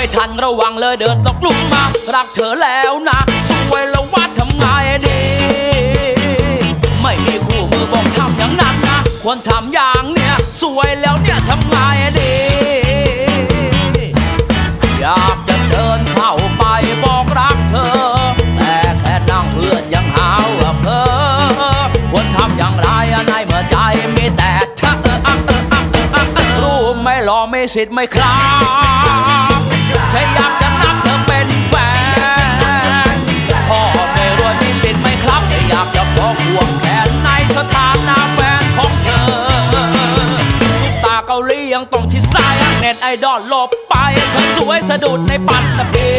ไม่ทันระวังเลยเดินตกหลุมมา รักเธอแล้วนะสวยแล้วว่าทำไงดี ไม่มีคู่มือบอกทำอย่างนั้นนะ ควรทำอย่างเนี้ยสวยแล้วเนี่ยทำไงดี อยากจะเดินเข้าไปบอกรักเธอ แต่แค่นั่งเพื่อนยังหาว่าเพ้อควรทำอย่างไรในเมื่อใจมีแต่เธอรู้ไหม่อไม่สิทธิ์ไม่ครับ แค่อยากจะนับเธอเป็นแฟนพ่อไม่รวยมีสิทธิ์ไหม่ครับแค่อยากจะขอห่วงแขนในสถานะแฟนของเธอซุปตาเกาหลียังต้องชิดซ้ายเน็ตไอดอลลบไป เธอสวยสะดุดในปัตตภี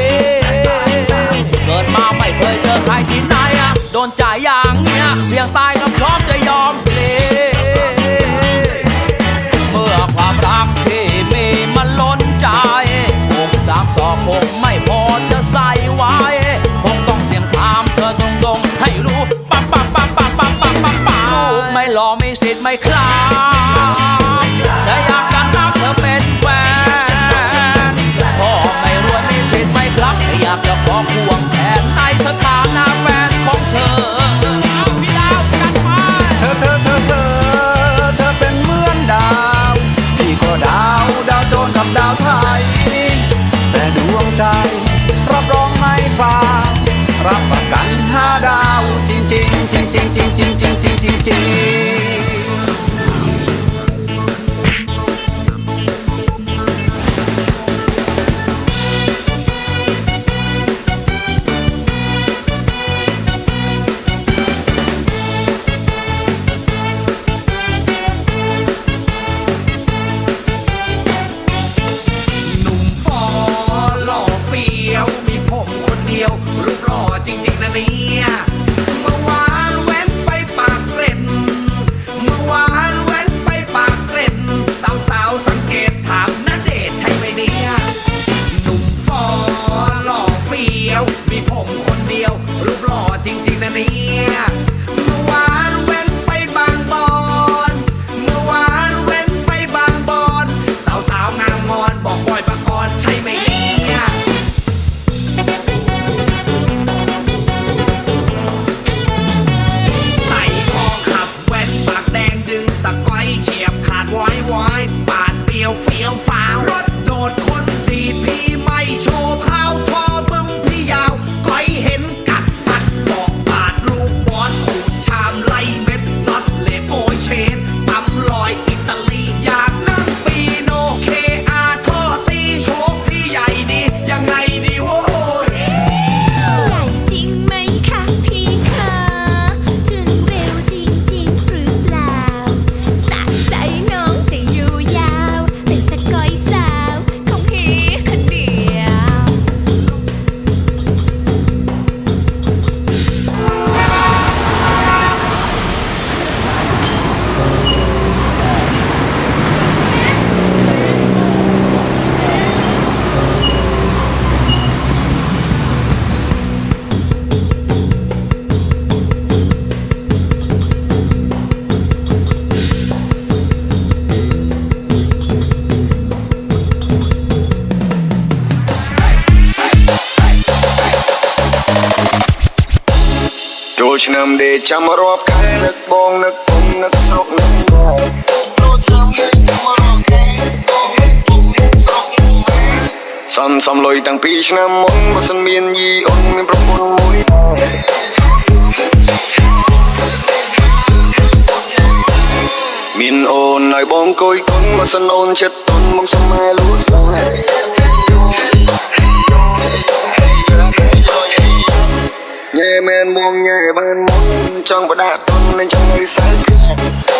เกิดมาไม่เคยเจอใครที่ไหนอะโดนจ่ายอย่า รอไม่เสร็จไม่คลาย เนี่ย ดดคนดีพี่ไม่โชว์ภา ឆ្នាំដេកចាំរាប់ខែនឹកបងនឹកពុំនឹកស្រុកនឹកដែរចូលឆ្នាំដេកចាំរាប់ខែនឹកបងនឹកពុំនឹកស្រុកនឹកដែរសំសំលុយតាំងពីឆ្នាំមុនបើសិនមានយីអូនមានប្រពន្ធមួយដែរមានអូនឲ្យបងគយគុណបើសិនអូនចិត្តទុនមកសមែលូសែញ៉ែ men mong nhẹ ban mong trong và đã tôn lên trong nơi sáng kia. Hey.